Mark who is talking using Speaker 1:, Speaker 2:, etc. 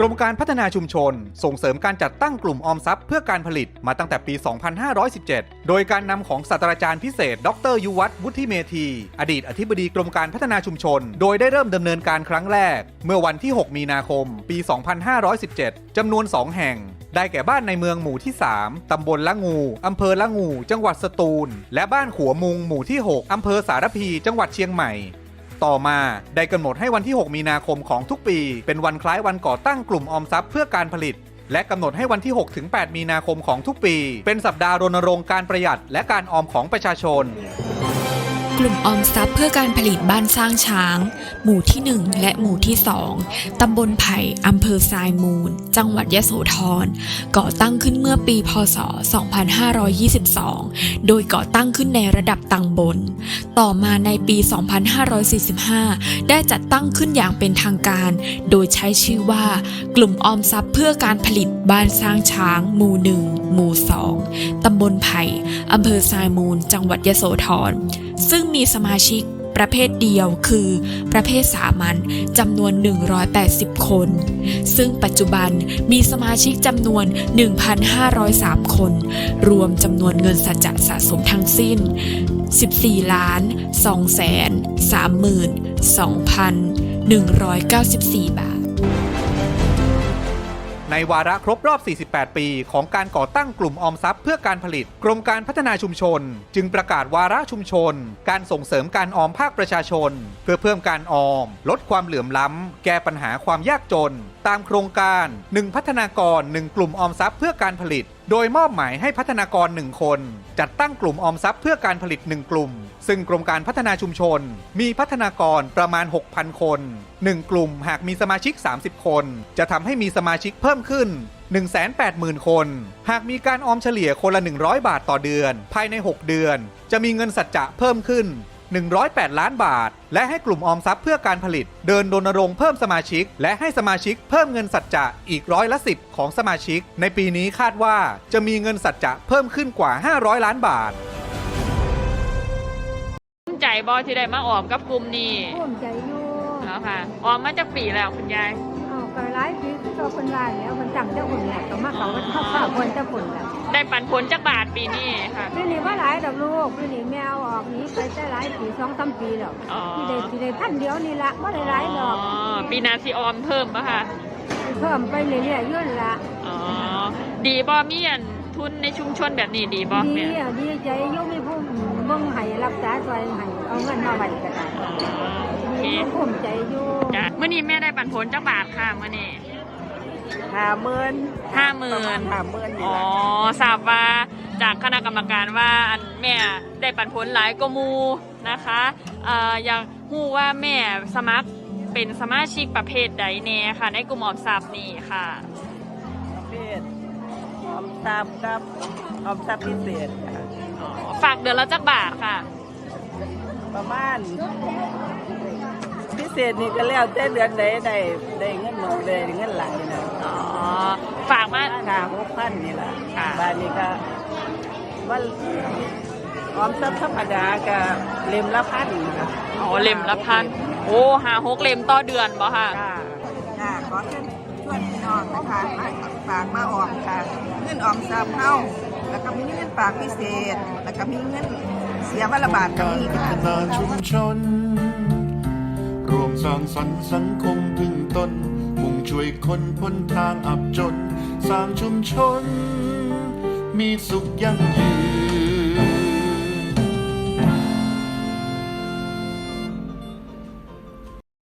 Speaker 1: กรมการพัฒนาชุมชน ส่งเสริมการจัดตั้งกลุ่มออมทรัพย์เพื่อการผลิตมาตั้งแต่ปี 2517 โดยการนำของศาสตราจารย์พิเศษ ดรยุวัฒน์วุฒิเมธี อดีตอธิบดีกรมการพัฒนาชุมชน โดยได้เริ่มดำเนินการครั้งแรก เมื่อวันที่ 6 มีนาคม ปี 2517 จำนวน 2 แห่งได้แก่บ้านในเมืองหมู่ที่ 3 ตำบลละงู อำเภอละงู จังหวัดสตูล และบ้านขัวมุงหมู่ที่ 6 อำเภอสารพี จังหวัดเชียงใหม่ ต่อมาได้กำหนดให้วันที่ 6 มีนาคมของทุกปี เป็นวันคล้ายวันก่อตั้งกลุ่มออมทรัพย์เพื่อการผลิต และกำหนดให้วันที่ 6 ถึง 8 มีนาคมของทุกปี เป็นสัปดาห์รณรงค์การประหยัดและการออมของประชาชน
Speaker 2: กลุ่มออมทรัพย์เพื่อการผลิตบ้านสร้างช้าง หมู่ที่ 1 และหมู่ที่ 2 ตำบลไผ่อำเภอทรายมูล จังหวัดยะโสธร ก่อตั้งขึ้นเมื่อปี พศ 2522 โดยก่อตั้งขึ้นในระดับตำบลต่อมาในปี 2545 ได้จัดตั้งขึ้นอย่างเป็นทางการ โดยใช้ชื่อว่า กลุ่มออมทรัพย์เพื่อการผลิตบ้านสร้างช้าง หมู่ 1 หมู่ 2 ตำบลไผ่อำเภอทรายมูล จังหวัดยะโสธร ซึ่งมีสมาชิกประเภทเดียวคือ ประเภทสามัญจำนวน 180 คน ซึ่งปัจจุบันมีสมาชิกจำนวน 1,503 คน รวมจำนวนเงินสัจจะสะสมทั้งสิ้น 14ล้าน2แสน32,194 บาท
Speaker 1: ในวาระครบรอบ 48 ปี ของการก่อตั้งกลุ่มออมทรัพย์เพื่อการผลิต กรมการพัฒนาชุมชน จึงประกาศวาระชุมชน การส่งเสริมการออมภาคประชาชน เพื่อเพิ่มการออม ลดความเหลื่อมล้ำ แก้ปัญหาความยากจน ตามโครงการ 1 พัฒนากร 1 กลุ่มออมทรัพย์เพื่อการผลิต โดยมอบหมายให้พัฒนากร 1 คน จัดตั้งกลุ่มออมทรัพย์เพื่อการผลิต 1 กลุ่ม ซึ่งกรมการพัฒนาชุมชน มีพัฒนากรประมาณ 6,000 คน 1 กลุ่มหากมีสมาชิก 30 คน จะทำให้มีสมาชิกเพิ่มขึ้น180,000 คน หากมีการออมเฉลี่ยคนละ 100 บาทต่อเดือน ภายใน 6 เดือน จะมีเงินสัจจะเพิ่มขึ้น 108 ล้านบาท และให้กลุ่มออมทรัพย์เพื่อการผลิต เดินรณรงค์เพิ่มสมาชิก และให้สมาชิกเพิ่มเงินสัจจะอีกร้อยละสิบของสมาชิก ในปีนี้คาดว่าจะมีเงินสัจจะเพิ่มขึ้นกว่า 500 ล้านบาท
Speaker 3: ภูมิใจบอที่ได้มาออมกับกลุ่มนี้
Speaker 4: ภูมิใจอยู่
Speaker 3: แล้วค่ะออมมาจากปีแล้วคุณยาย
Speaker 4: เอา ก็หลายปีก็คนว่าแล้วมันจำเจ้าคนแหละก็มาเขาก็เข้าข้าวคนเจ้าคนแหละ
Speaker 3: ได้ปันผลจากบาทปีนี้ค่ะ
Speaker 4: ปีนี้ว่าหลายดอกลูกปีนี้แมวออกหนี้ไปได้หลายปีสองสามปีแล้ว
Speaker 3: อ๋อ
Speaker 4: ที่ได้ที่ได้พันเดียวนี่ละว่าได้หลายดอก
Speaker 3: อ๋อปีหนาซีออมเพิ่มปะคะ
Speaker 4: เพิ่มไปเรื่อยๆเยื่นละ
Speaker 3: อ๋อดีบอมีอันทุนในชุมชนแบบนี้ดีบอ
Speaker 4: ดี
Speaker 3: เนี่ย
Speaker 4: อะดีใจอยุ่งไมีผู้เบิ่งให้รับษาตัวให้เอาเงินมาไว้ก็ได้
Speaker 3: อ๋อ เค
Speaker 4: ดีอยู่ภูมิใจอยู่
Speaker 3: จ้ะเมื่อนี้แม่ได้ปันผลจากบาทค่ะเมื่อนี้
Speaker 5: ห้าหมื่น
Speaker 3: ห้าหมื่
Speaker 5: ประมาณ
Speaker 3: น
Speaker 5: ห้าหมื่นนี่
Speaker 3: อ๋อ
Speaker 5: แหละ
Speaker 3: ทราบว่าจากคณะกรรมการว่าอันแม่ได้ปันผลหลายกว่าหมูนะคะเอ่ออยากรู้ว่าแม่สมัครเป็นสมาชิกประเภทใดแน่ค่ะ ในกลุ่มออมทรัพย์นี่ค่ะ
Speaker 5: ประเภทออมทรัพย์กับออมทรัพย์พิเศษค่ะ
Speaker 3: ฝากเดือนละจักบาทค่ะ
Speaker 5: ประมาณ พิเศษนี่ก็แล้วแต่เดือนใดได้ได้เงินหน่อยได้เงินหลายนะ
Speaker 3: อ๋อฝากมา
Speaker 5: ค่าหกพันนี่แหละ
Speaker 3: ค่ะ
Speaker 5: บ้านนี้ก็ว่าออมทรัพย์ธรรมดาก็เล่มละพันค่ะ
Speaker 3: อ๋อเล่มละพันโอ้หาหกเล่มต่อเดือนบ่ค่ะ
Speaker 5: ค่ะ
Speaker 6: ค่ะขอเชิญชวนพี่น้องนะคะมาฝากมาออมค่ะเงินออมทรัพย์เฮาแล้วก็มีเงินฝากพิเศษแล้วก็มีเงินเสียวันละบาทก็
Speaker 7: การ
Speaker 6: มี
Speaker 7: พัฒ ร้างสรรค์สังคมพึ่งตน มุ่งช่วยคนพ้นทางอับจน สร้างชุมชน มีสุขยั่งยืน